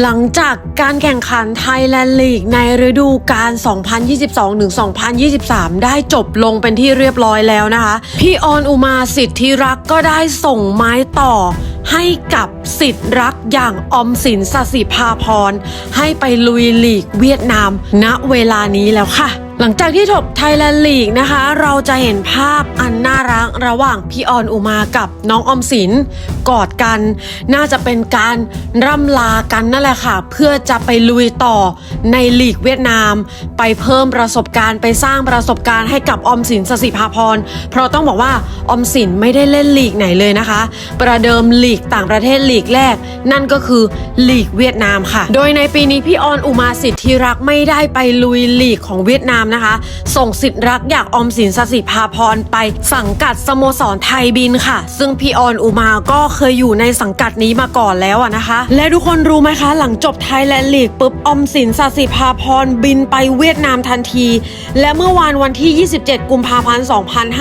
หลังจากการแข่งขันไทยแลนด์ลีกในฤดูกาล 2022-2023 ได้จบลงเป็นที่เรียบร้อยแล้วนะคะ พี่ออนอุมาสิทธิรักก็ได้ส่งไม้ต่อให้กับสิทธิรักอย่างออมสินสสิภาพร ให้ไปลุยลีกเวียดนาม ณเวลานี้แล้วค่ะ หลังจากที่จบไทยแลนด์ลีกนะคะ เราจะเห็นภาพอันน่ารักระหว่างพี่ออนอุมากับน้องอมสินกอดกัน น่าจะเป็นการร่ำลากันนั่นแหละค่ะ เพื่อจะไปลุยต่อในลีกเวียดนาม ไปเพิ่มประสบการณ์ไปสร้างประสบการณ์ให้กับอมสินสสิภาพรเพราะต้องบอกว่าออมสินไม่ได้เล่นลีกไหนเลยนะคะ ประเดิมลีกต่างประเทศลีกแรก นั่นก็คือลีกเวียดนามค่ะ โดยในปีนี้พี่ออนอุมาสิทธิรักไม่ได้ไปลุยลีกของเวียดนามนะคะ ส่งสิทธิ์รักอยากออมสินสสิภาพรไปสังกัดสโมสรไทยบินค่ะ ซึ่งพี่ออนอุมาก็เคยอยู่ในสังกัดนี้มาก่อนแล้วอะนะคะ และทุกคนรู้ไหมคะ หลังจบไทยแลนด์ลีกปุ๊บออมสินสสิภาพรบินไปเวียดนามทันที และเมื่อวานวันที่ 27 กุมภาพันธ์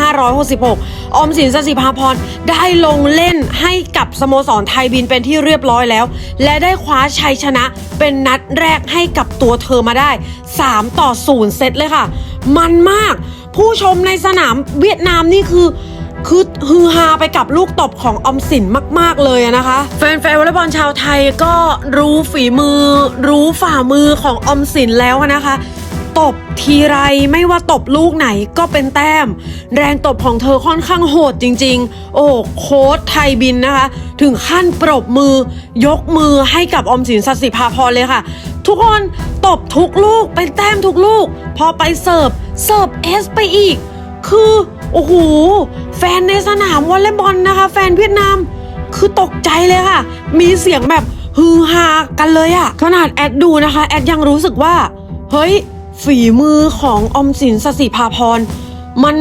2566 ออมสินสสิภาพรได้ลงเล่นให้กับสโมสรไทยบินเป็นที่เรียบร้อยแล้ว และได้คว้าชัยชนะเป็นนัด แรกให้กับตัวเธอมาได้ 3 ต่อ 0 เซตเลยค่ะ มันมาก ผู้ชมในสนามเวียดนามนี่คือคือฮือฮาไปกับลูกตบของอมสินมาก ๆ เลยนะคะ แฟนๆวอลเลย์บอลชาวไทยก็รู้ฝีมือ รู้ฝ่ามือของอมสินแล้วนะคะ ตบทีไรไม่ว่าตบลูกไหนก็เป็นแต้ม แรงตบของเธอค่อนข้างโหดจริง ๆ โอ้โค้ชไทยบินนะคะ ถึงขั้นปรบมือยกมือให้กับออมสินสัสิภาพรเลยค่ะ ทุกคนตบทุกลูกเป็นแต้มทุกลูก พอไปเสิร์ฟเสิร์ฟเอสไปอีก คือ โอ้โห แฟนในสนามวอลเลย์บอลนะคะ แฟนเวียดนาม คือตกใจเลยค่ะ มีเสียงแบบฮือฮากันเลยอะขนาดแอดดูนะคะ แอดยังรู้สึกว่า เฮ้ย ฝีมือของอมสินสสิภาพรมัน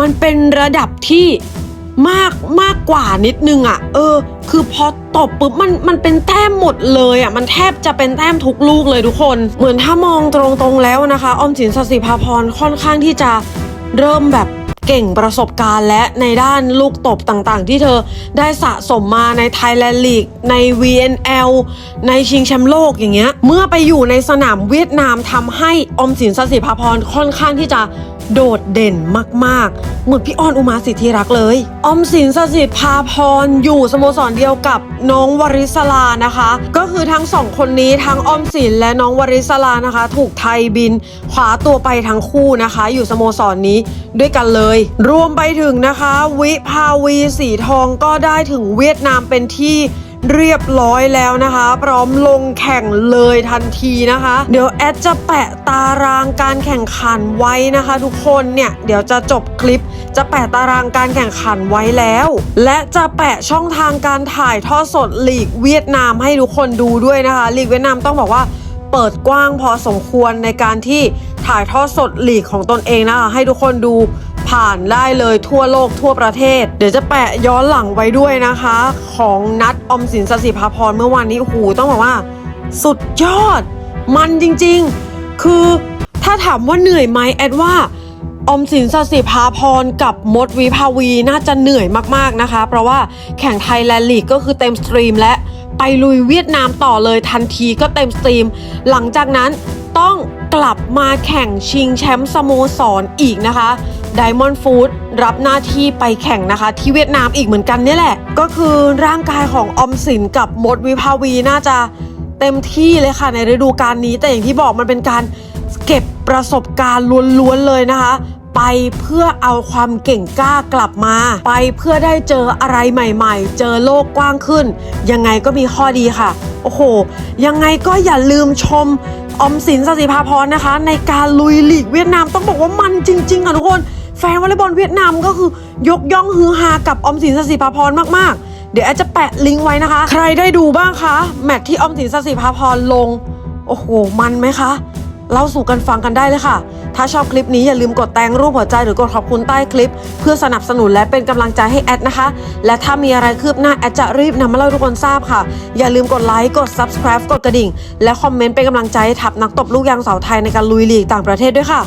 มันเป็นระดับที่มากมากกว่านิดนึงอะเออ คือพอตบปุ๊บมันมันเป็นแต้มหมดเลยอะมันแทบจะเป็นแต้มทุกลูกเลยทุกคน เหมือนถ้ามองตรงๆแล้วนะคะออมสินสสิภาพรค่อนข้างที่จะเริ่มแบบ เก่งประสบการณ์และในด้านลูกตบต่างๆ ที่เธอได้สะสมมาในไทยแลนด์ลีกใน VNL ในชิงแชมป์โลกอย่างเงี้ย เมื่อไปอยู่ในสนามเวียดนามทำให้อมสินสศิภาพรค่อนข้างที่จะ โดดเด่นมากๆ เหมือนพี่ออนอุมาสิทธิรักเลย อมสินสสิภาพรอยู่สโมสรเดียวกับน้องวริศลานะคะ ก็คือทั้งสองคนนี้ทั้งอมสินและน้องวริศลานะคะ ถูกไทยบินขวาตัวไปทั้งคู่นะคะ อยู่สโมสรนี้ด้วยกันเลย รวมไปถึงนะคะ วิภาวีสีทองก็ได้ถึงเวียดนามเป็นที่ เรียบร้อยแล้วนะคะ พร้อมลงแข่งเลยทันทีนะคะ เดี๋ยวแอดจะแปะตารางการแข่งขันไว้นะคะ ทุกคนเนี่ยเดี๋ยวจะจบคลิป จะแปะตารางการแข่งขันไว้แล้ว และจะแปะช่องทางการถ่ายทอดสดลีกเวียดนามให้ทุกคนดูด้วยนะคะลีกเวียดนามต้องบอกว่าเปิดกว้างพอสมควรในการที่ถ่ายทอดสดลีกของตนเองนะคะให้ทุกคนดู ผ่านได้เลยทั่วโลกทั่วประเทศ เดี๋ยวจะแปะย้อนหลังไว้ด้วยนะคะ ของนัดอมสินสสิภาพรเมื่อวานนี้โอ้โหต้องบอกว่า สุดยอด มันจริงๆ คือถ้าถามว่าเหนื่อยไหมแอดว่าอมสินสสิภาพรกับมดวิภาวีน่าจะเหนื่อยมากๆนะคะ เพราะว่าแข่งไทยแลนด์ลีกก็คือเต็มสตรีมและไปลุยเวียดนามต่อเลยทันทีก็เต็มสตรีม หลังจากนั้นต้อง กลับมาแข่งชิงแชมป์สโมสรออีกนะคะ Diamond Food รับหน้าที่ไปแข่งนะคะ ที่เวียดนามอีกเหมือนกันเนี่ยแหละ ก็คือร่างกายของอมสินกับมดวิภาวีน่าจะเต็มที่เลยค่ะในฤดูกาลนี้ แต่อย่างที่บอกมันเป็นการเก็บประสบการณ์ล้วนๆเลยนะคะ ไปเพื่อเอาความเก่งกล้ากลับมา ไปเพื่อได้เจออะไรใหม่ๆ เจอโลกกว้างขึ้น ยังไงก็มีข้อดีค่ะ โอ้โห ยังไงก็อย่าลืมชม อมสินสสิภาพรนะคะ ในการลุยลีกเวียดนามต้องบอกว่ามันจริง ๆ ค่ะทุกคน แฟนวอลเลย์บอลเวียดนามก็คือยกย่องฮือฮากับอมสินสสิภาพรมากๆ เดี๋ยวแอดจะแปะลิงก์ไว้นะคะ ใครได้ดูบ้างคะ แมตช์ที่อมสินสสิภาพรลง โอ้โห มันไหมคะ เล่าสู่กันฟังกันได้เลยค่ะ ถ้าชอบคลิปนี้อย่าลืมกดแตงรูปหัวใจหรือกดขอบคุณใต้คลิป เพื่อสนับสนุนและเป็นกำลังใจให้แอดนะคะ และถ้ามีอะไรคืบหน้าแอดจะรีบนำมาเล่าให้ทุกคนทราบค่ะ อย่าลืมกดไลค์กด subscribe กดกระดิ่ง และคอมเมนต์เป็นกำลังใจให้ทับนักตบลูกยางสาวไทยในการลุยลีกต่างประเทศด้วยค่ะ